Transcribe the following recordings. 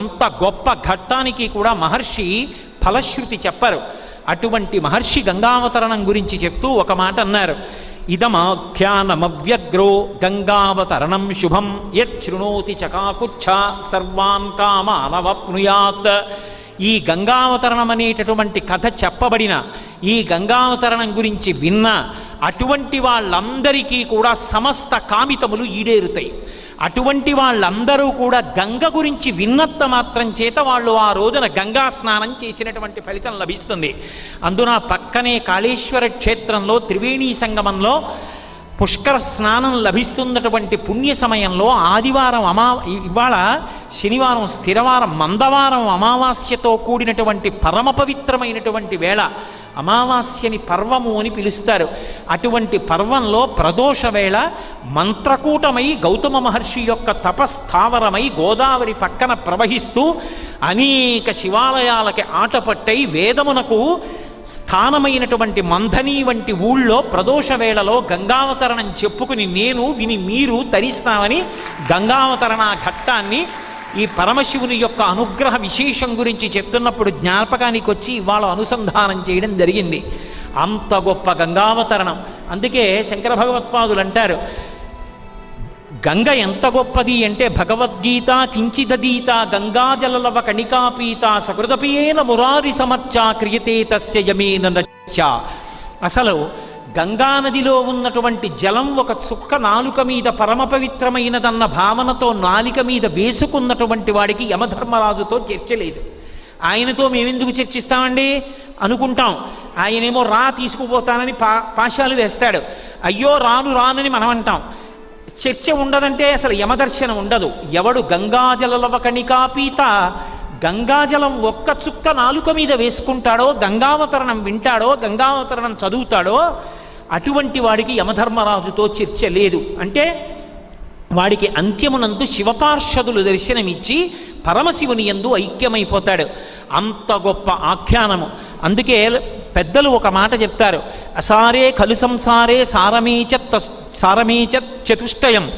అంత గొప్ప ఘట్టానికి కూడా మహర్షి ఫలశ్రుతి చెప్పారు. అటువంటి మహర్షి గంగావతరణం గురించి చెప్తూ ఒక మాట అన్నారు. ఇదమాఖ్యానమవ్యగ్రో గంగావతరణం శుభం యశృణోతి చకాకుచ్ఛ సర్వాన్ కామానవప్నుయాత్ ఈ గంగావతరణం అనేటటువంటి కథ చెప్పబడిన ఈ గంగావతరణం గురించి విన్న అటువంటి వాళ్ళందరికీ కూడా సమస్త కామితములు ఈడేరుతాయి. అటువంటి వాళ్ళందరూ కూడా గంగ గురించి విన్నత్త మాత్రం చేత వాళ్ళు ఆ రోజున గంగా స్నానం చేసినటువంటి ఫలితం లభిస్తుంది. అందున పక్కనే కాళేశ్వర క్షేత్రంలో త్రివేణీ సంగమంలో పుష్కర స్నానం లభిస్తున్నటువంటి పుణ్య సమయంలో ఆదివారం అమా ఇవాళ శనివారం స్థిరవారం మందవారం అమావాస్యతో కూడినటువంటి పరమ పవిత్రమైనటువంటి వేళ. అమావాస్యని పర్వము అని పిలుస్తారు. అటువంటి పర్వంలో ప్రదోష వేళ మంత్రకూటమై గౌతమ మహర్షి యొక్క తపస్థావరమై గోదావరి పక్కన ప్రవహిస్తూ అనేక శివాలయాలకి ఆటపట్టై వేదమునకు స్థానమైనటువంటి మంథని వంటి ఊళ్ళో ప్రదోష వేళలో గంగావతరణం చెప్పుకుని నేను విని మీరు తరిస్తామని గంగావతరణ ఘట్టాన్ని ఈ పరమశివుని యొక్క అనుగ్రహ విశేషం గురించి చెప్తున్నప్పుడు జ్ఞాపకానికి వచ్చి ఇవాళ అనుసంధానం చేయడం జరిగింది. అంత గొప్ప గంగావతరణం. అందుకే శంకర భగవత్పాదులు అంటారు గంగ ఎంత గొప్పది అంటే భగవద్గీత కించిదీత గంగాజలలవ కణికాపీత సకృతపియేన మురారి సమర్చ క్రియతే తస్య యమేన అసలు గంగానదిలో ఉన్నటువంటి జలం ఒక చుక్క నాలుక మీద పరమ పవిత్రమైనదన్న భావనతో నాలిక మీద వేసుకున్నటువంటి వాడికి యమధర్మరాజుతో చర్చ లేదు. ఆయనతో మేమెందుకు చర్చిస్తామండి? అనుకుంటాం. ఆయనేమో రా తీసుకుపోతానని పా పాశాలు వేస్తాడు. అయ్యో రాను రానని మనం అంటాం చర్చ ఉండదంటే అసలు యమదర్శనం ఉండదు. ఎవడు గంగాజలవ కణికాపీత గంగాజలం ఒక్క చుక్క నాలుక మీద వేసుకుంటాడో గంగావతరణం వింటాడో గంగావతరణం చదువుతాడో అటువంటి వాడికి యమధర్మరాజుతో చర్చ లేదు. అంటే వాడికి అంత్యమునందు శివపార్షదులు దర్శనమిచ్చి పరమశివుని ఎందు ఐక్యమైపోతాడు. అంత గొప్ప ఆఖ్యానము. అందుకే పెద్దలు ఒక మాట చెప్తారు. అసారే కలు సంసారే సారమేచ తస్- సారమేచ చతుష్టయం.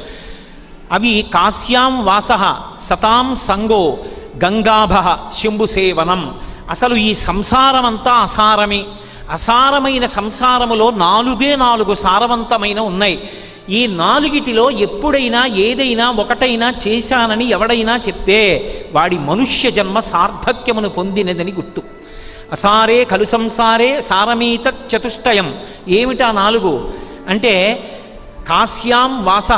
అవి కాశ్యాం వాస సతాం సంగో గంగాభ శంభుసేవనం. అసలు ఈ సంసారమంతా అసారమే. అసారమైన సంసారములో నాలుగే నాలుగు సారవంతమైన ఉన్నాయి. ఈ నాలుగిటిలో ఎప్పుడైనా ఏదైనా ఒకటైనా చేశానని ఎవడైనా చెప్తే వాడి మనుష్య జన్మ సార్థక్యమును పొందినదని గుర్తు. అసారే కలు సంసారే సారమీత చతుష్టయం. ఏమిటా నాలుగు? అంటే కాశ్యాం వాస.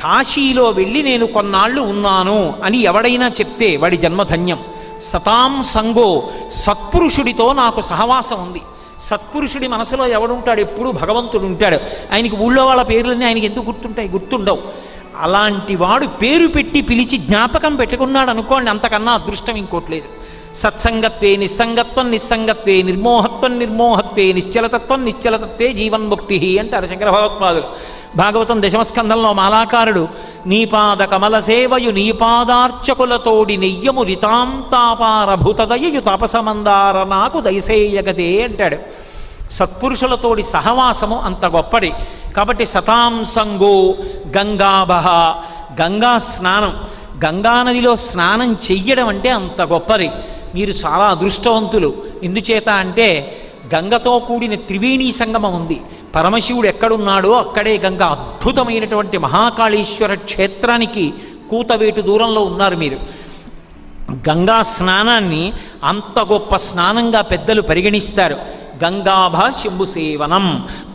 కాశీలో వెళ్ళి నేను కొన్నాళ్ళు ఉన్నాను అని ఎవడైనా చెప్తే వాడి జన్మధన్యం. సతాం సంగో సత్పురుషుడితో నాకు సహవాసం ఉంది సత్పురుషుడి మనసులో ఎవడుంటాడు? ఎప్పుడు భగవంతుడు ఉంటాడు. ఆయనకి ఊళ్ళో వాళ్ళ పేర్లన్నీ ఆయనకి ఎందుకు గుర్తుంటాయి? గుర్తుండవు. అలాంటి వాడు పేరు పెట్టి పిలిచి జ్ఞాపకం పెట్టుకున్నాడు అనుకోండి అంతకన్నా అదృష్టం ఇంకోట్లేదు సత్సంగత్వే నిస్సంగత్వం నిస్సంగత్వే నిర్మోహత్వం నిర్మోహత్వే నిశ్చలతత్వం నిశ్చలతత్వే జీవన్ముక్తి అంటారు శంకర భగవత్పాదులు. భాగవతం దశమస్కంధంలో మాలాకారుడు నీపాద కమల సేవయు నీపాదార్చకులతోడి నెయ్యము రితాంతాపారభూతదయయు తాపసమందార నాకు దయసేయగదే అంటాడు. సత్పురుషులతోడి సహవాసము అంత గొప్పది. కాబట్టి సతాంసంగో గంగాబహ గంగా స్నానం. గంగానదిలో స్నానం చెయ్యడం అంటే అంత గొప్పది. మీరు చాలా అదృష్టవంతులు. ఎందుచేత అంటే గంగతో కూడిన త్రివేణీ సంగమం ఉంది. పరమశివుడు ఎక్కడున్నాడో అక్కడే గంగ అద్భుతమైనటువంటి మహాకాళేశ్వర క్షేత్రానికి కూతవేటు దూరంలో ఉన్నారు మీరు. గంగా స్నానాన్ని అంత గొప్ప స్నానంగా పెద్దలు పరిగణిస్తారు. గంగాభ శంభు సేవనం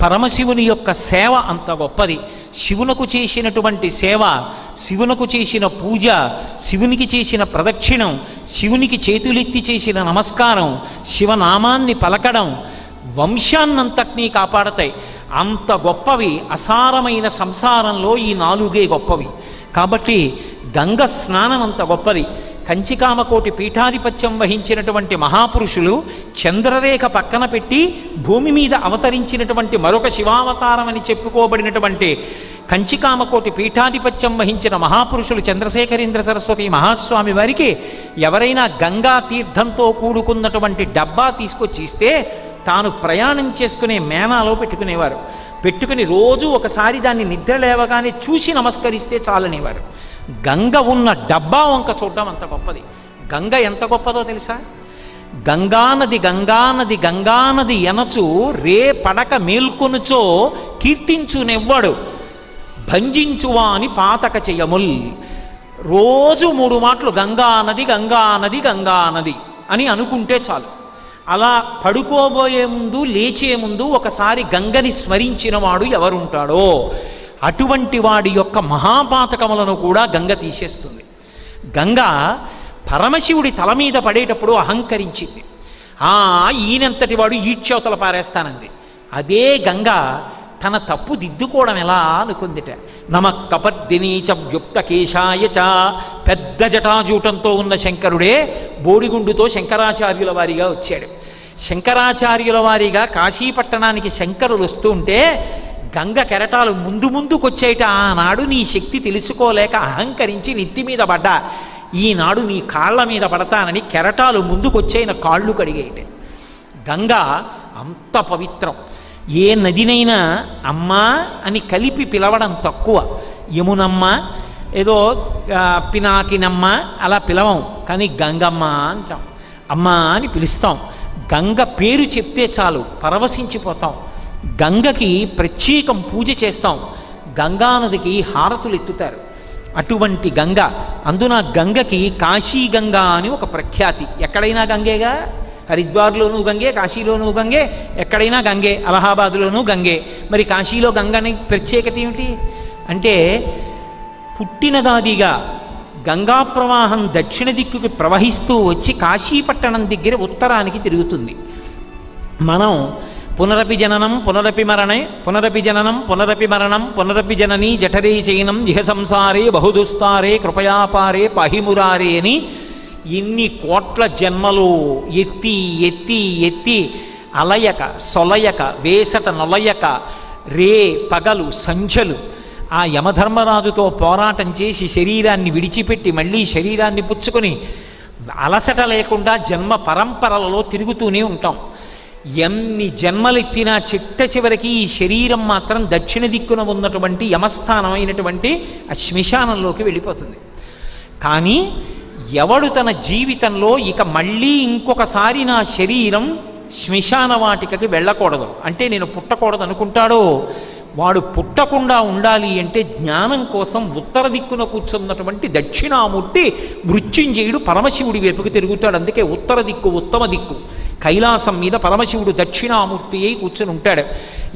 పరమశివుని యొక్క సేవ అంత గొప్పది. శివునకు చేసినటువంటి సేవ శివునకు చేసిన పూజ శివునికి చేసిన ప్రదక్షిణం శివునికి చేతులెత్తి చేసిన నమస్కారం శివనామాన్ని పలకడం వంశాన్నంతటినీ కాపాడతాయి. అంత గొప్పవి అసారమైన సంసారంలో ఈ నాలుగే గొప్పవి. కాబట్టి గంగ స్నానం అంత గొప్పది. కంచికామకోటి పీఠాధిపత్యం వహించినటువంటి మహాపురుషులు చంద్రరేఖ పక్కన పెట్టి భూమి మీద అవతరించినటువంటి మరొక శివావతారం అని చెప్పుకోబడినటువంటి కంచికామకోటి పీఠాధిపత్యం వహించిన మహాపురుషులు చంద్రశేఖరేంద్ర సరస్వతి మహాస్వామి వారికి ఎవరైనా గంగా తీర్థంతో కూడుకున్నటువంటి డబ్బా తీసుకొచ్చి ఇస్తే తాను ప్రయాణం చేసుకునే మేనాలో పెట్టుకునేవారు. పెట్టుకుని రోజు ఒకసారి దాన్ని నిద్ర లేవగానే చూసి నమస్కరిస్తే చాలనేవారు. గంగ ఉన్న డబ్బా వంక చూడడం అంత గొప్పది. గంగ ఎంత గొప్పదో తెలుసా? గంగానది గంగానది గంగానది ఎనచు రే పడక మేల్కొనుచో కీర్తించునెవ్వడు. భంజించువా అని పాతక చెయ్యముల్. రోజు మూడు మాటలు గంగానది గంగానది గంగానది అని అనుకుంటే చాలు. అలా పడుకోబోయే ముందు లేచే ముందు ఒకసారి గంగని స్మరించినవాడు ఎవరుంటాడో? అటువంటి వాడి యొక్క మహాపాతకములను కూడా గంగ తీసేస్తుంది. గంగ పరమశివుడి తల మీద పడేటప్పుడు అహంకరించింది. ఆ ఈయనంతటి వాడు ఈడ్చవతల పారేస్తానంది. అదే గంగ తన తప్పు దిద్దుకోవడం ఎలా అనుకుందిట. నమ కపర్దినీచ వ్యుక్త కేశాయ చ పెద్ద జటాజూటంతో ఉన్న శంకరుడే బోడిగుండుతో శంకరాచార్యుల వారిగా వచ్చాడు. శంకరాచార్యుల వారిగా కాశీపట్టణానికి శంకరులు వస్తూ ఉంటే గంగ కెరటాలు ముందు ముందుకొచ్చేట. ఆనాడు నీ శక్తి తెలుసుకోలేక అహంకరించి నెత్తి మీద పడ్డా. ఈనాడు నీ కాళ్ళ మీద పడతానని కెరటాలు ముందుకొచ్చేన కాళ్ళు కడిగేయటే గంగ అంత పవిత్రం. ఏ నదినైనా అమ్మా అని కలిపి పిలవడం తక్కువ. యమునమ్మ ఏదో పినాకినమ్మ అలా పిలవం. కానీ గంగమ్మ అంటాం. అమ్మ అని పిలుస్తాం. గంగ పేరు చెప్తే చాలు. పరవశించిపోతాం. గంగకి ప్రత్యేకం పూజ చేస్తాం. గంగానదికి హారతులు ఎత్తుతారు. అటువంటి గంగ అందున గంగకి కాశీ గంగా అని ఒక ప్రఖ్యాతి. ఎక్కడైనా గంగేగా? హరిద్వార్లోనూ గంగే కాశీలోనూ గంగే ఎక్కడైనా గంగే అలహాబాద్లోనూ గంగే. మరి కాశీలో గంగని ప్రత్యేకత ఏమిటి? అంటే పుట్టినదాదిగా గంగా ప్రవాహం దక్షిణ దిక్కుకి ప్రవహిస్తూ వచ్చి కాశీపట్టణం దగ్గర ఉత్తరానికి తిరుగుతుంది. మనం పునరపి జననం పునరపి మరణే పునరపి జననం పునరపి మరణం పునరపి జననీ జఠరీ చైనం ఇహ సంసారే బహుదుస్తారే కృపయాపారే పహిమురారే అని ఇన్ని కోట్ల జన్మలు ఎత్తి ఎత్తి ఎత్తి అలయక సొలయక వేసట నొలయక రే పగలు సంచలు ఆ యమధర్మరాజుతో పోరాటం చేసి శరీరాన్ని విడిచిపెట్టి మళ్ళీ శరీరాన్ని పుచ్చుకొని అలసట లేకుండా జన్మ పరంపరలలో తిరుగుతూనే ఉంటాం. ఎన్ని జన్మలెత్తినా చిట్ట చివరికి ఈ శరీరం మాత్రం దక్షిణ దిక్కున ఉన్నటువంటి యమస్థానమైనటువంటి ఆ శ్మశానంలోకి వెళ్ళిపోతుంది. కానీ ఎవడు తన జీవితంలో ఇక మళ్ళీ ఇంకొకసారి నా శరీరం శ్మశాన వాటికకి వెళ్ళకూడదు. అంటే నేను పుట్టకూడదు అనుకుంటాడో వాడు పుట్టకుండా ఉండాలి అంటే జ్ఞానం కోసం ఉత్తర దిక్కున కూర్చున్నటువంటి దక్షిణామూర్తి మృత్యుంజయుడు పరమశివుడి వైపుకి తిరుగుతాడు. అందుకే ఉత్తర దిక్కు ఉత్తమ దిక్కు. కైలాసం మీద పరమశివుడు దక్షిణామూర్తి అయి కూర్చొని ఉంటాడు.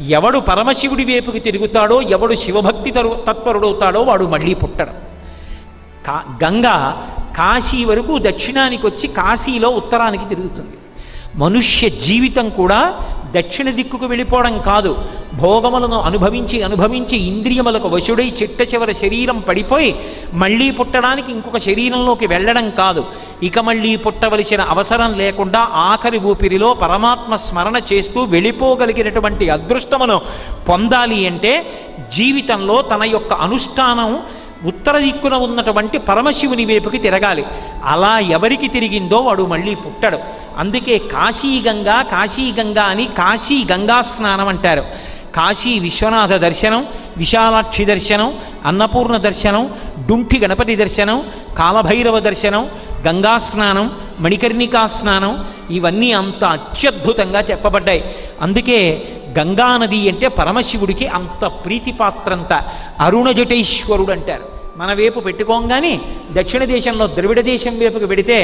ఎవడు పరమశివుడి వైపుకి తిరుగుతాడో ఎవడు శివభక్తి తరు తత్పరుడవుతాడో వాడు మళ్ళీ పుట్టడు. కా గంగ కాశీ వరకు దక్షిణానికి వచ్చి కాశీలో ఉత్తరానికి తిరుగుతుంది. మనుష్య జీవితం కూడా దక్షిణ దిక్కుకు వెళ్ళిపోవడం కాదు. భోగములను అనుభవించి అనుభవించి ఇంద్రియములకు వశుడై చిట్ట చివర శరీరం పడిపోయి మళ్ళీ పుట్టడానికి ఇంకొక శరీరంలోకి వెళ్ళడం కాదు. ఇక మళ్ళీ పుట్టవలసిన అవసరం లేకుండా ఆఖరి ఊపిరిలో పరమాత్మ స్మరణ చేస్తూ వెళ్ళిపోగలిగినటువంటి అదృష్టమును పొందాలి అంటే జీవితంలో తన యొక్క అనుష్ఠానం ఉత్తర దిక్కున ఉన్నటువంటి పరమశివుని వైపుకి తిరగాలి. అలా ఎవరికి తిరిగిందో వాడు మళ్ళీ పుట్టడు. అందుకే కాశీ గంగా కాశీ గంగా అని కాశీ గంగా స్నానం అంటారు. కాశీ విశ్వనాథ దర్శనం విశాలాక్షి దర్శనం అన్నపూర్ణ దర్శనం డుంఠి గణపతి దర్శనం కాలభైరవ దర్శనం గంగా స్నానం మణికర్ణికా స్నానం ఇవన్నీ అంత అత్యద్భుతంగా చెప్పబడ్డాయి. అందుకే గంగా నది అంటే పరమశివుడికి అంత ప్రీతిపాత్రంత. అరుణజటేశ్వరుడు అంటారు మన వైపు పెట్టుకోగానే దక్షిణ దేశంలో ద్రవిడ దేశం వైపుకి పెడితే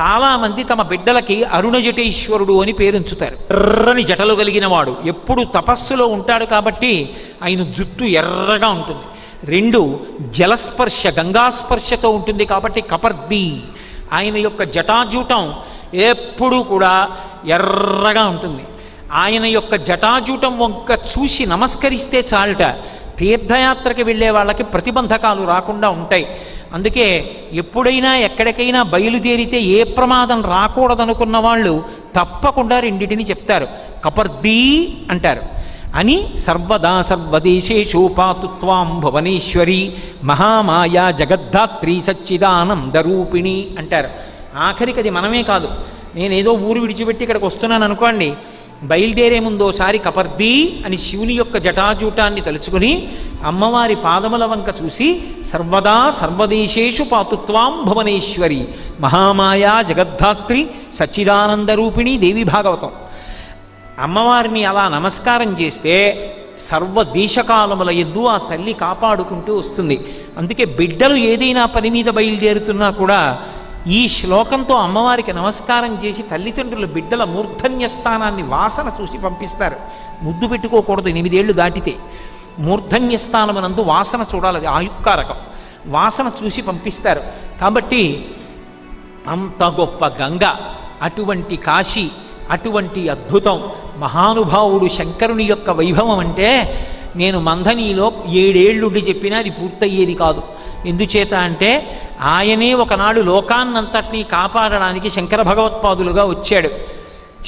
చాలామంది తమ బిడ్డలకి అరుణజటేశ్వరుడు అని పేరుంచుతారు. ఎర్రని జటలు కలిగిన వాడు. ఎప్పుడు తపస్సులో ఉంటాడు కాబట్టి ఆయన జుట్టు ఎర్రగా ఉంటుంది. రెండు జలస్పర్శ గంగాస్పర్శతో ఉంటుంది కాబట్టి కపర్ది ఆయన యొక్క జటాజూటం ఎప్పుడూ కూడా ఎర్రగా ఉంటుంది. ఆయన యొక్క జటాజూటం వంక చూసి నమస్కరిస్తే చాలట. తీర్థయాత్రకి వెళ్ళే వాళ్ళకి ప్రతిబంధకాలు రాకుండా ఉంటాయి. అందుకే ఎప్పుడైనా ఎక్కడికైనా బయలుదేరితే ఏ ప్రమాదం రాకూడదనుకున్న వాళ్ళు తప్పకుండా రెండింటిని చెప్తారు. కపర్దీ అంటారు. అని సర్వదా సర్వదేశేషు పాతుత్వాం భువనేశ్వరి మహామాయా జగద్ధాత్రి సచ్చిదానందరూపిణి అంటారు. ఆఖరికి అది మనమే కాదు. నేనేదో ఊరు విడిచిపెట్టి ఇక్కడికి వస్తున్నాను అనుకోండి బయలుదేరే ముందోసారి కపర్దీ అని శివుని యొక్క జటాజూటాన్ని తలుచుకుని అమ్మవారి పాదముల వంక చూసి సర్వదా సర్వదేశేషు పాతుత్వాం భువనేశ్వరి మహామాయా జగద్ధాత్రి సచ్చిదానందరూపిణి దేవి భాగవతం. అమ్మవారిని అలా నమస్కారం చేస్తే సర్వ దేశకాలముల ఎద్దు ఆ తల్లి కాపాడుకుంటూ వస్తుంది. అందుకే బిడ్డలు ఏదైనా పని మీద బయలుదేరుతున్నా కూడా ఈ శ్లోకంతో అమ్మవారికి నమస్కారం చేసి తల్లిదండ్రులు బిడ్డల మూర్ధన్య స్థానాన్ని వాసన చూసి పంపిస్తారు. ముద్దు పెట్టుకోకూడదు ఎనిమిదేళ్ళు దాటితే. మూర్ధన్య స్థానమునందు వాసన చూడాలి అది ఆయుక్కారకం వాసన చూసి పంపిస్తారు. కాబట్టి అంత గొప్ప గంగ అటువంటి కాశీ అటువంటి అద్భుతం మహానుభావుడు శంకరుని యొక్క వైభవం అంటే నేను మంధనీలో ఏడేళ్ళుండి చెప్పినా అది పూర్తయ్యేది కాదు. ఎందుచేత అంటే ఆయనే ఒకనాడు లోకాన్నంతటినీ కాపాడడానికి శంకర భగవత్పాదులుగా వచ్చాడు.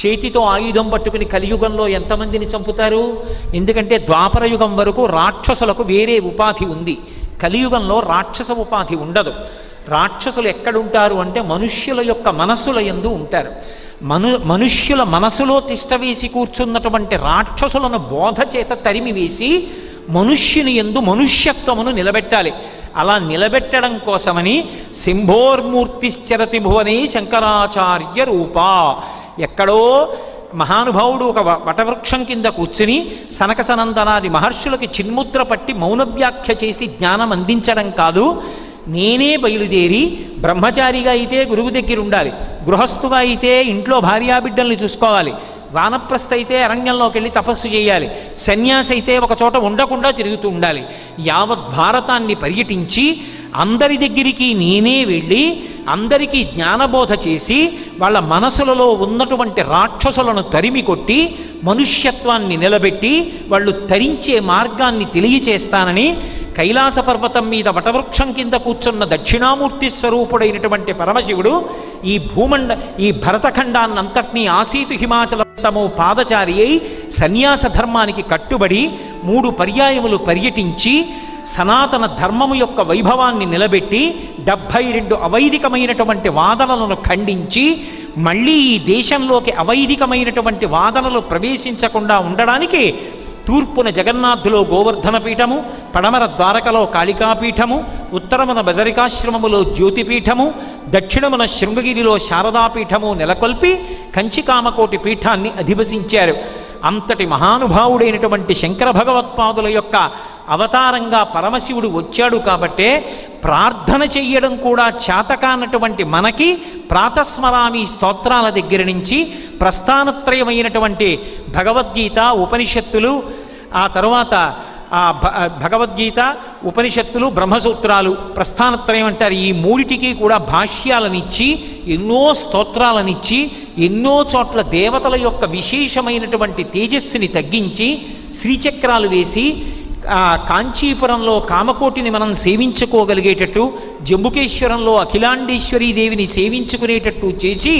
చేతితో ఆయుధం పట్టుకుని కలియుగంలో ఎంతమందిని చంపుతారు? ఎందుకంటే ద్వాపరయుగం వరకు రాక్షసులకు వేరే ఉపాధి ఉంది. కలియుగంలో రాక్షస ఉపాధి ఉండదు. రాక్షసులు ఎక్కడుంటారు అంటే మనుష్యుల యొక్క మనస్సుల ఎందు ఉంటారు. మను మనుష్యుల మనసులో తిష్టవేసి కూర్చున్నటువంటి రాక్షసులను బోధ చేత తరిమి వేసి మనుష్యుని ఎందు మనుష్యత్వమును నిలబెట్టాలి. అలా నిలబెట్టడం కోసమని శంభోర్మూర్తిశ్చరతి భువని శంకరాచార్య రూపా. ఎక్కడో మహానుభావుడు ఒక వ- వటవృక్షం కింద కూర్చుని సనక సనందనాది మహర్షులకి చిన్ముద్ర పట్టి మౌన వ్యాఖ్య చేసి జ్ఞానం అందించడం కాదు. నేనే బయలుదేరి బ్రహ్మచారిగా అయితే గురువు దగ్గర ఉండాలి. గృహస్థుగా అయితే ఇంట్లో భార్యాబిడ్డల్ని చూసుకోవాలి. వానప్రస్థ అయితే అరణ్యంలోకి వెళ్ళి తపస్సు చేయాలి. సన్యాసి అయితే ఒక చోట ఉండకుండా తిరుగుతూ ఉండాలి. యావత్ భారతాన్ని పర్యటించి అందరి దగ్గరికి నేనే వెళ్ళి అందరికీ జ్ఞానబోధ చేసి వాళ్ళ మనసులలో ఉన్నటువంటి రాక్షసులను తరిమి కొట్టి మనుష్యత్వాన్ని నిలబెట్టి వాళ్ళు తరించే మార్గాన్ని తెలియచేస్తానని కైలాస పర్వతం మీద వటవృక్షం కింద కూర్చున్న దక్షిణామూర్తి స్వరూపుడైనటువంటి పరమశివుడు ఈ భూమండ ఈ భరతఖండాన్నంతటినీ ఆసీతు హిమాచలతము పాదచారి అయి సన్యాస ధర్మానికి కట్టుబడి మూడు పర్యాయములు పర్యటించి సనాతన ధర్మము యొక్క వైభవాన్ని నిలబెట్టి డెబ్భై రెండు అవైదికమైనటువంటి వాదనలను ఖండించి మళ్ళీ ఈ దేశంలోకి అవైదికమైనటువంటి వాదనలు ప్రవేశించకుండా ఉండడానికి తూర్పున జగన్నాథులో గోవర్ధన పీఠము పడమర ద్వారకలో కాళికాపీఠము ఉత్తరమున బదరికాశ్రమములో జ్యోతిపీఠము దక్షిణమున శృంగగిరిలో శారదాపీఠము నెలకొల్పి కంచికామకోటి పీఠాన్ని అధివసించారు. అంతటి మహానుభావుడైనటువంటి శంకర భగవత్పాదుల యొక్క అవతారంగా పరమశివుడు వచ్చాడు కాబట్టే ప్రార్థన చెయ్యడం కూడా చేతకానటువంటి మనకి ప్రాతస్మరామి స్తోత్రాల దగ్గర నుంచి ప్రస్థానత్రయమైనటువంటి భగవద్గీత ఉపనిషత్తులు ఆ తరువాత ఆ భగవద్గీత ఉపనిషత్తులు బ్రహ్మసూత్రాలు ప్రస్థానత్రయం అంటారు. ఈ మూడిటికి కూడా భాష్యాలనిచ్చి ఎన్నో స్తోత్రాలనిచ్చి ఎన్నో చోట్ల దేవతల యొక్క విశేషమైనటువంటి తేజస్సుని తగ్గించి శ్రీచక్రాలు వేసి కాంచీపురంలో కామకోటిని మనం సేవించుకోగలిగేటట్టు జంబుకేశ్వరంలో అఖిలాండేశ్వరీ దేవిని సేవించుకునేటట్టు చేసి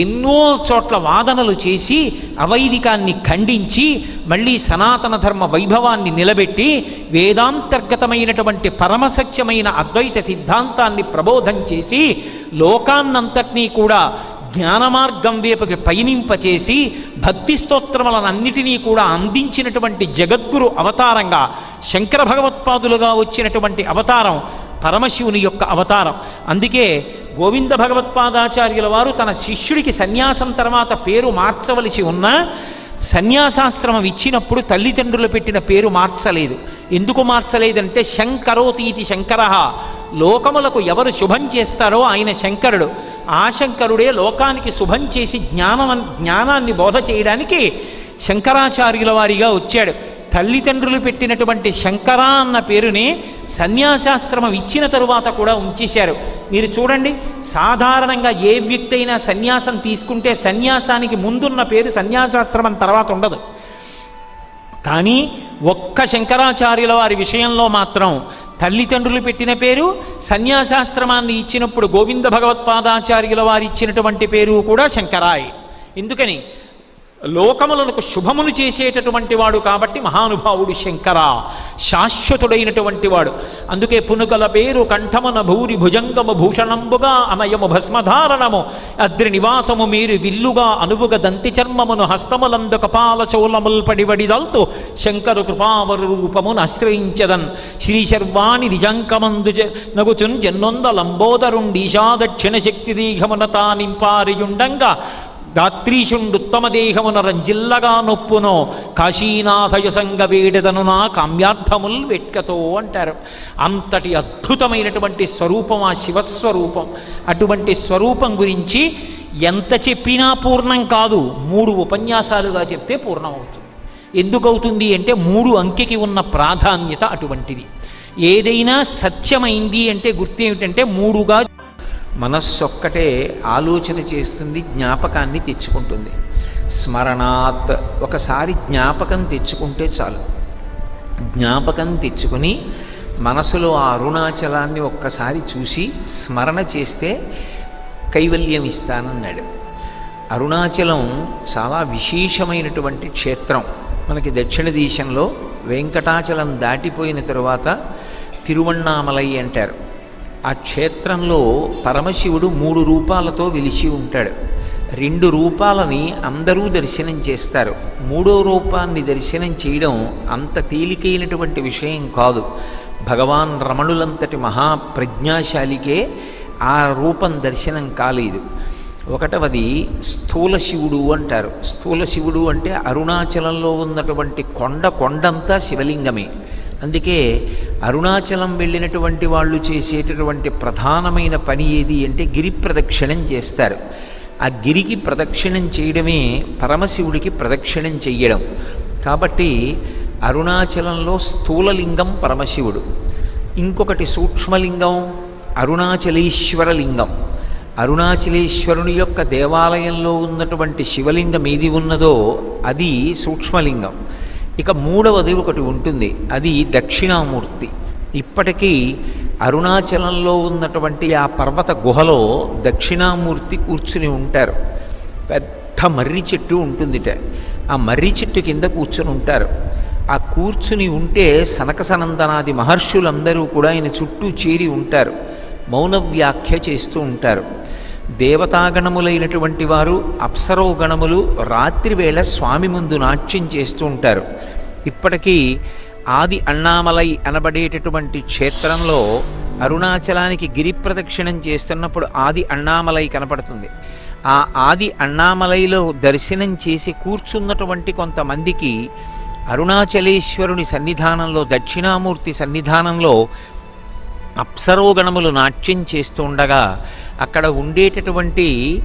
ఎన్నో చోట్ల వాదనలు చేసి అవైదికాన్ని ఖండించి మళ్ళీ సనాతన ధర్మ వైభవాన్ని నిలబెట్టి వేదాంతర్గతమైనటువంటి పరమసత్యమైన అద్వైత సిద్ధాంతాన్ని ప్రబోధం చేసి లోకాన్నంతటినీ కూడా జ్ఞానమార్గం వైపుకి పయనింపచేసి భక్తి స్తోత్రములనన్నిటినీ కూడా అందించినటువంటి జగద్గురు అవతారంగా శంకర భగవత్పాదులుగా వచ్చినటువంటి అవతారం పరమశివుని యొక్క అవతారం. అందుకే గోవింద భగవత్పాదాచార్యుల వారు తన శిష్యుడికి సన్యాసం తర్వాత పేరు మార్చవలసి ఉన్న సన్యాసాశ్రమం ఇచ్చినప్పుడు తల్లిదండ్రులు పెట్టిన పేరు మార్చలేదు. ఎందుకు మార్చలేదంటే శంకరోతీతి శంకర లోకములకు ఎవరు శుభం చేస్తారో ఆయన శంకరుడు. ఆ శంకరుడే లోకానికి శుభం చేసి జ్ఞానం జ్ఞానాన్ని బోధ చేయడానికి శంకరాచార్యుల వారిగా వచ్చాడు. తల్లిదండ్రులు పెట్టినటువంటి శంకర అన్న పేరుని సన్యాసాశ్రమం ఇచ్చిన తరువాత కూడా ఉంచేశారు. మీరు చూడండి సాధారణంగా ఏ వ్యక్తి అయినా సన్యాసం తీసుకుంటే సన్యాసానికి ముందున్న పేరు సన్యాసాశ్రమం తర్వాత ఉండదు. కానీ ఒక్క శంకరాచార్యుల వారి విషయంలో మాత్రం తల్లిదండ్రులు పెట్టిన పేరు సన్యాసాశ్రమాన్ని ఇచ్చినప్పుడు గోవింద భగవత్పాదాచార్యుల వారు ఇచ్చినటువంటి పేరు కూడా శంకరాయ్. ఎందుకని? లోకములకు శుభమును చేసేటటువంటి వాడు కాబట్టి మహానుభావుడు శంకర శాశ్వతుడైనటువంటి వాడు. అందుకే పునుకల పేరు కంఠమన భూరి భుజంగమ భూషణంబుగా అనయము భస్మధారణము అద్రి నివాసము మీరు విల్లుగా అనువుగ దంతి చర్మమును హస్తములందు కపాల చోళముల్ పడివడిదల్తు శంకరు కృపావరు రూపమును ఆశ్రయించదన్. శ్రీ శర్వాణి నిజంకమందు నగుచున్ జన్నొంద లంబోదరుండీశా దక్షిణ శక్తి దీఘమున తానింపారియుండంగా దాత్రీషుండుత్తమ దేహమున రంజిల్లగా నొప్పునో కాశీనాథయసంగ వేడెదను నా కామ్యార్థముల్ వెట్కతో అంటారు అంతటి అద్భుతమైనటువంటి స్వరూపం ఆ శివస్వరూపం అటువంటి స్వరూపం గురించి ఎంత చెప్పినా పూర్ణం కాదు మూడు ఉపన్యాసాలుగా చెప్తే పూర్ణమవుతుంది అవుతుంది ఎందుకవుతుంది అంటే మూడు అంకెకి ఉన్న ప్రాధాన్యత అటువంటిది ఏదైనా సత్యమైంది అంటే గుర్తు ఏమిటంటే మూడుగా మనస్సొక్కటే ఆలోచన చేస్తుంది జ్ఞాపకాన్ని తెచ్చుకుంటుంది. స్మరణాత్ ఒకసారి జ్ఞాపకం తెచ్చుకుంటే చాలు. జ్ఞాపకం తెచ్చుకొని మనసులో ఆ అరుణాచలాన్ని ఒక్కసారి చూసి స్మరణ చేస్తే కైవల్యం ఇస్తానన్నాడు. అరుణాచలం చాలా విశేషమైనటువంటి క్షేత్రం. మనకి దక్షిణ దేశంలో వెంకటాచలం దాటిపోయిన తరువాత తిరువണ്ണామలై అంటారు. ఆ క్షేత్రంలో పరమశివుడు మూడు రూపాలతో వెలిసి ఉంటాడు. రెండు రూపాలని అందరూ దర్శనం చేస్తారు. మూడో రూపాన్ని దర్శనం చేయడం అంత తేలికైనటువంటి విషయం కాదు. భగవాన్ రమణులంతటి మహాప్రజ్ఞాశాలికే ఆ రూపం దర్శనం కాలేదు. ఒకటవది స్థూల శివుడు అంటారు. స్థూల శివుడు అంటే అరుణాచలంలో ఉన్నటువంటి కొండ కొండంతా శివలింగమే. అందుకే అరుణాచలం వెళ్ళినటువంటి వాళ్ళు చేసేటటువంటి ప్రధానమైన పని ఏది అంటే గిరి ప్రదక్షిణం చేస్తారు. ఆ గిరికి ప్రదక్షిణం చేయడమే పరమశివుడికి ప్రదక్షిణం చెయ్యడం. కాబట్టి అరుణాచలంలో స్థూలలింగం పరమశివుడు. ఇంకొకటి సూక్ష్మలింగం అరుణాచలేశ్వర లింగం అరుణాచలేశ్వరుని యొక్క దేవాలయంలో ఉన్నటువంటి శివలింగం ఏది ఉన్నదో అది సూక్ష్మలింగం. ఇక మూడవది ఒకటి ఉంటుంది. అది దక్షిణామూర్తి. ఇప్పటికీ అరుణాచలంలో ఉన్నటువంటి ఆ పర్వత గుహలో దక్షిణామూర్తి కూర్చుని ఉంటారు. పెద్ద మర్రి చెట్టు ఉంటుందిట. ఆ మర్రి చెట్టు కింద కూర్చుని ఉంటారు. ఆ కూర్చుని ఉంటే సనకసనందనాది మహర్షులందరూ కూడా ఆయన చుట్టూ చేరి ఉంటారు. మౌన వ్యాఖ్య చేస్తూ ఉంటారు. దేవతాగణములైనటువంటి వారు అప్సరో గణములు రాత్రివేళ స్వామి ముందు నాట్యం చేస్తూ ఉంటారు. ఇప్పటికీ ఆది అన్నామలై అనబడేటటువంటి క్షేత్రంలో అరుణాచలానికి గిరి ప్రదక్షిణం చేస్తున్నప్పుడు ఆది అన్నామలై కనపడుతుంది. ఆ ఆది అన్నామలైలో దర్శనం చేసి కూర్చున్నటువంటి కొంతమందికి అరుణాచలేశ్వరుని సన్నిధానంలో దక్షిణామూర్తి సన్నిధానంలో అప్సరోగణములు నాట్యం చేస్తూ ఉండగా అక్కడ ఉండేటటువంటి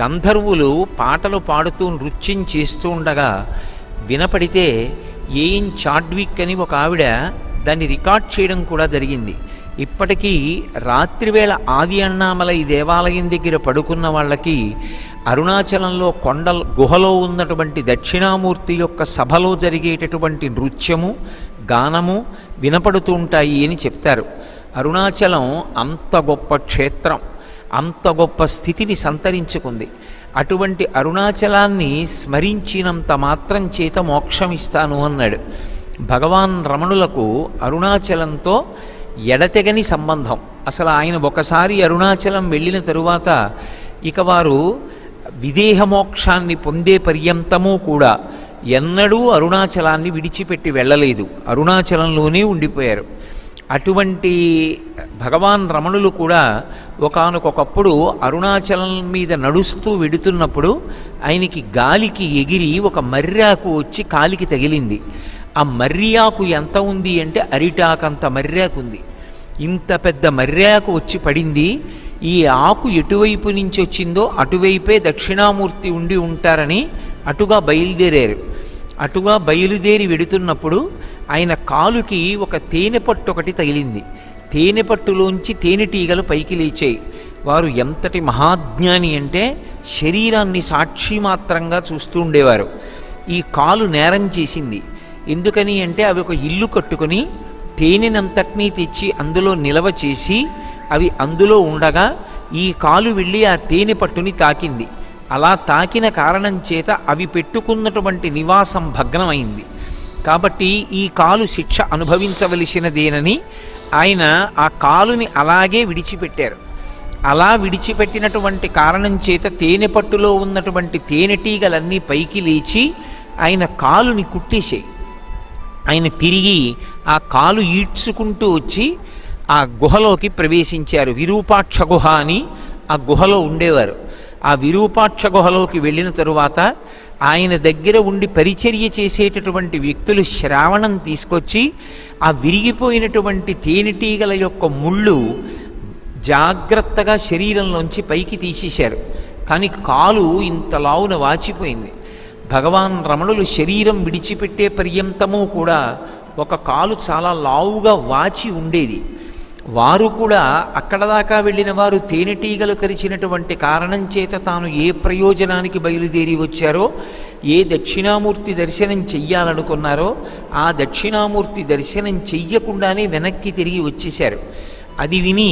గంధర్వులు పాటలు పాడుతూ నృత్యం చేస్తూ ఉండగా వినపడితే ఏం చాడ్విక్ అని ఒక ఆవిడ దాన్ని రికార్డ్ చేయడం కూడా జరిగింది. ఇప్పటికీ రాత్రివేళ ఆది అన్నామలై దేవాలయం దగ్గర పడుకున్న వాళ్ళకి అరుణాచలంలో కొండ గుహలో ఉన్నటువంటి దక్షిణామూర్తి యొక్క సభలో జరిగేటటువంటి నృత్యము గానము వినపడుతూ ఉంటాయి అని చెప్తారు. అరుణాచలం అంత గొప్ప క్షేత్రం అంత గొప్ప స్థితిని సంతరించుకుంది. అటువంటి అరుణాచలాన్ని స్మరించినంత మాత్రం చేత మోక్షం ఇస్తాను అన్నాడు. భగవాన్ రమణులకు అరుణాచలంతో ఎడతెగని సంబంధం. అసలు ఆయన ఒకసారి అరుణాచలం వెళ్ళిన తరువాత ఇక వారు విదేహ మోక్షాన్ని పొందే పర్యంతము కూడా ఎన్నడూ అరుణాచలాన్ని విడిచిపెట్టి వెళ్ళలేదు. అరుణాచలంలోనే ఉండిపోయారు. అటువంటి భగవాన్ రమణులు కూడా ఒకనకొకప్పుడు అరుణాచలం మీద నడుస్తూ వెడుతున్నప్పుడు ఆయనకి గాలికి ఎగిరి ఒక మర్రాకు వచ్చి కాలికి తగిలింది. ఆ మర్యాకు ఎంత ఉంది అంటే అరిటాకంత మర్యాకు ఉంది. ఇంత పెద్ద మర్యాకు వచ్చి పడింది. ఈ ఆకు ఎటువైపు నుంచి వచ్చిందో అటువైపే దక్షిణామూర్తి ఉండి ఉంటారని అటుగా బయలుదేరారు. అటుగా బయలుదేరి వెడుతున్నప్పుడు ఆయన కాలుకి ఒక తేనె పట్టు ఒకటి తగిలింది. తేనె పట్టులోంచి తేనెటీగలు పైకి లేచాయి. వారు ఎంతటి మహాజ్ఞాని అంటే శరీరాన్ని సాక్షి మాత్రంగా చూస్తూ ఉండేవారు. ఈ కాలు నేరం చేసింది. ఎందుకని అంటే అవి ఒక ఇల్లు కట్టుకొని తేనెనంతటినీ తెచ్చి అందులో నిలవ చేసి అవి అందులో ఉండగా ఈ కాలు వెళ్ళి ఆ తేనె పట్టుని తాకింది. అలా తాకిన కారణం చేత అవి పెట్టుకున్నటువంటి నివాసం భగ్నమైంది. కాబట్టి ఈ కాలు శిక్ష అనుభవించవలసినదేనని ఆయన ఆ కాలుని అలాగే విడిచిపెట్టారు. అలా విడిచిపెట్టినటువంటి కారణం చేత తేనె పట్టులో ఉన్నటువంటి తేనెటీగలన్నీ పైకి లేచి ఆయన కాలుని కుట్టేసాయి ఆయన తిరిగి ఆ కాలు ఈడ్చుకుంటూ వచ్చి ఆ గుహలోకి ప్రవేశించారు. విరూపాక్ష గుహ అని ఆ గుహలో ఉండేవారు. ఆ విరూపాక్ష గుహలోకి వెళ్ళిన తరువాత ఆయన దగ్గర ఉండి పరిచర్య చేసేటటువంటి వ్యక్తులు శ్రావణం తీసుకొచ్చి ఆ విరిగిపోయినటువంటి తేనెటీగల యొక్క ముళ్ళు జాగ్రత్తగా శరీరంలోంచి పైకి తీసేశారు. కానీ కాలు ఇంత లావున వాచిపోయింది. భగవాన్ రమణులు శరీరం విడిచిపెట్టే పర్యంతము కూడా ఒక కాలు చాలా లావుగా వాచి ఉండేది. వారు కూడా అక్కడ దాకా వెళ్ళిన వారు తేనెటీగలు కరిచినటువంటి కారణం చేత తాను ఏ ప్రయోజనానికి బయలుదేరి వచ్చారో ఏ దక్షిణామూర్తి దర్శనం చెయ్యాలనుకున్నారో ఆ దక్షిణామూర్తి దర్శనం చెయ్యకుండానే వెనక్కి తిరిగి వచ్చేశారు. అది విని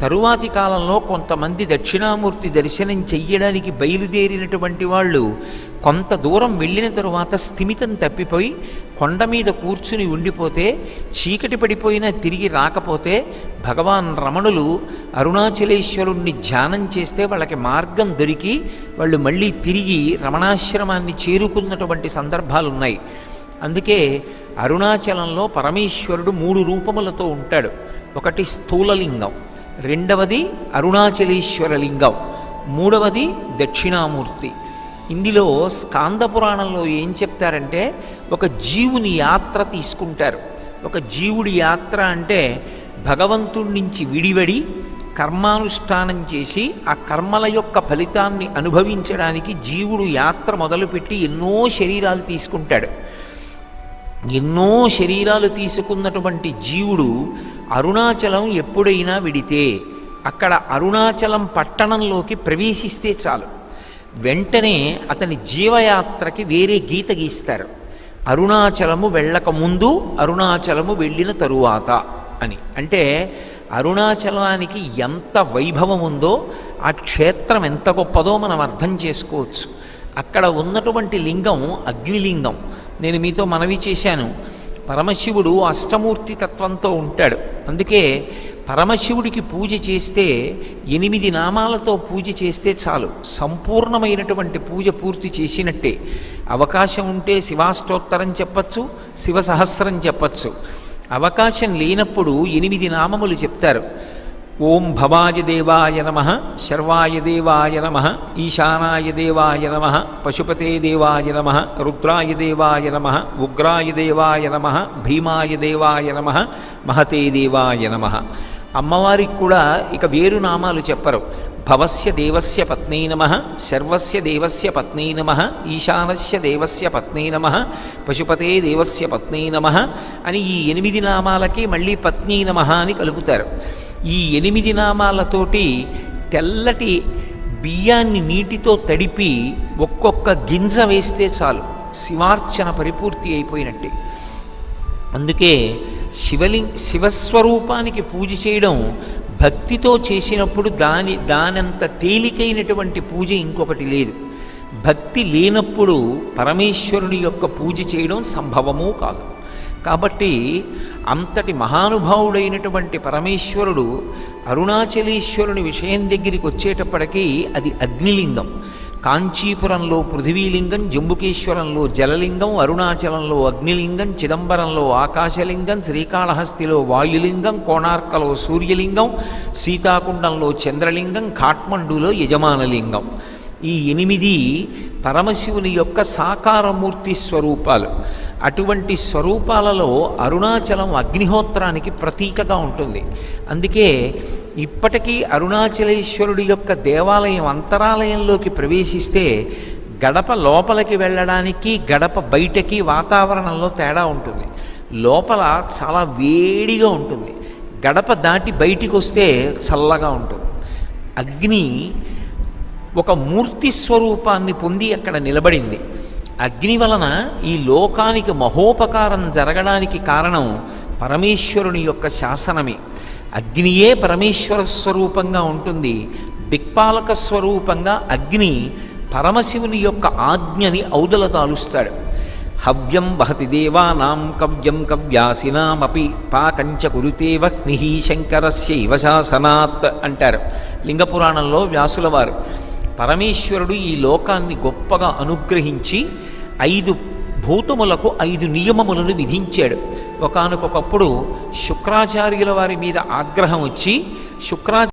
తరువాతి కాలంలో కొంతమంది దక్షిణామూర్తి దర్శనం చెయ్యడానికి బయలుదేరినటువంటి వాళ్ళు కొంత దూరం వెళ్ళిన తరువాత స్థిమితం తప్పిపోయి కొండ మీద కూర్చుని ఉండిపోతే చీకటి పడిపోయినా తిరిగి రాకపోతే భగవాన్ రమణులు అరుణాచలేశ్వరుణ్ణి ధ్యానం చేస్తే వాళ్ళకి మార్గం దొరికి వాళ్ళు మళ్ళీ తిరిగి రమణాశ్రమాన్ని చేరుకున్నటువంటి సందర్భాలు ఉన్నాయి అందుకే అరుణాచలంలో పరమేశ్వరుడు మూడు రూపములతో ఉంటాడు. ఒకటి స్థూలలింగం రెండవది అరుణాచలేశ్వర లింగం మూడవది దక్షిణామూర్తి. ఇందులో స్కాంద పురాణంలో ఏం చెప్తారంటే ఒక జీవుని యాత్ర తీసుకుంటారు. ఒక జీవుడి యాత్ర అంటే భగవంతుడి నుంచి విడివడి కర్మానుష్ఠానం చేసి ఆ కర్మల యొక్క ఫలితాన్ని అనుభవించడానికి జీవుడు యాత్ర మొదలుపెట్టి ఎన్నో శరీరాలు తీసుకుంటాడు. ఎన్నో శరీరాలు తీసుకున్నటువంటి జీవుడు అరుణాచలం ఎప్పుడైనా విడితే అక్కడ అరుణాచలం పట్టణంలోకి ప్రవేశిస్తే చాలు. వెంటనే అతని జీవయాత్రకి వేరే గీత గీస్తారు. అరుణాచలము వెళ్ళకముందు అరుణాచలము వెళ్ళిన తరువాత అని. అంటే అరుణాచలానికి ఎంత వైభవం ఉందో ఆ క్షేత్రం ఎంత గొప్పదో మనం అర్థం చేసుకోవచ్చు. అక్కడ ఉన్నటువంటి లింగం అగ్నిలింగం. నేను మీతో మనవి చేశాను. పరమశివుడు అష్టమూర్తి తత్వంతో ఉంటాడు. అందుకే పరమశివుడికి పూజ చేస్తే ఎనిమిది నామాలతో పూజ చేస్తే చాలు. సంపూర్ణమైనటువంటి పూజ పూర్తి చేసినట్టే. అవకాశం ఉంటే శివాష్టోత్తరం చెప్పచ్చు శివ సహస్రం చెప్పచ్చు. అవకాశం లేనప్పుడు ఎనిమిది నామములు చెప్తారు. ఓం భవాయ దేవాయ నమ శర్వాయ దేవాయ నమ ఈశానాయ దేవాయ నమ పశుపతే దేవాయ నమ రుద్రాయ దేవాయ నమ ఉగ్రాయ దేవాయ నమ భీమాయ దేవాయ నమ మహతే దేవాయ నమ. అమ్మవారికి కూడా ఇక వేరు నామాలు చెప్పరు. భవస్య దేవస్య పత్నీ నమ శర్వస్య దేవస్య పత్నీ నమ ఈశానస్య దేవస్య పత్నీ నమ పశుపతే దేవస్య పత్నీ నమ అని ఈ ఎనిమిది నామాలకి మళ్ళీ పత్నీ నమ అని కలుపుతారు. ఈ ఎనిమిది నామాలతోటి తెల్లటి బియ్యాన్ని నీటితో తడిపి ఒక్కొక్క గింజ వేస్తే చాలు. శివార్చన పరిపూర్తి అయిపోయినట్టే. అందుకే శివలింగ శివస్వరూపానికి పూజ చేయడం భక్తితో చేసినప్పుడు దాని దానంత తేలికైనటువంటి పూజ ఇంకొకటి లేదు. భక్తి లేనప్పుడు పరమేశ్వరుని యొక్క పూజ చేయడం సంభవమూ కాదు. కాబట్టి అంతటి మహానుభావుడైనటువంటి పరమేశ్వరుడు అరుణాచలేశ్వరుని విషయం దగ్గరికి వచ్చేటప్పటికీ అది అగ్నిలింగం. కాంచీపురంలో పృథివీలింగం జంబుకేశ్వరంలో జలలింగం అరుణాచలంలో అగ్నిలింగం చిదంబరంలో ఆకాశలింగం శ్రీకాళహస్తిలో వాయులింగం కోణార్కలో సూర్యలింగం సీతాకుండంలో చంద్రలింగం ఖాట్మండులో యజమానలింగం. ఈ ఎనిమిది పరమశివుని యొక్క సాకారమూర్తి స్వరూపాలు. అటువంటి స్వరూపాలలో అరుణాచలం అగ్నిహోత్రానికి ప్రతీకగా ఉంటుంది. అందుకే ఇప్పటికీ అరుణాచలేశ్వరుడి యొక్క దేవాలయం అంతరాలయంలోకి ప్రవేశిస్తే గడప లోపలికి వెళ్ళడానికి గడప బయటకి వాతావరణంలో తేడా ఉంటుంది. లోపల చాలా వేడిగా ఉంటుంది. గడప దాటి బయటికి వస్తే చల్లగా ఉంటుంది. అగ్ని ఒక మూర్తి స్వరూపాన్ని పొంది అక్కడ నిలబడింది. అగ్ని వలన ఈ లోకానికి మహోపకారం జరగడానికి కారణం పరమేశ్వరుని యొక్క శాసనమే. అగ్నియే పరమేశ్వర స్వరూపంగా ఉంటుంది. దిక్పాలక స్వరూపంగా అగ్ని పరమశివుని యొక్క ఆజ్ఞని ఔదల తాలుస్తాడు. హవ్యం వహతి దేవానాం కవ్యం కవ్యాసినామపి పాకంచ కురుతే వహ్ని శంకరస్యైవ శాసనాత్ అంటారు. లింగపురాణంలో వ్యాసుల వారు పరమేశ్వరుడు ఈ లోకాన్ని గొప్పగా అనుగ్రహించి ఐదు భూతములకు ఐదు నియమములను విధించాడు. ఒకనకొకప్పుడు శుక్రాచార్యుల వారి మీద ఆగ్రహం వచ్చి శుక్రా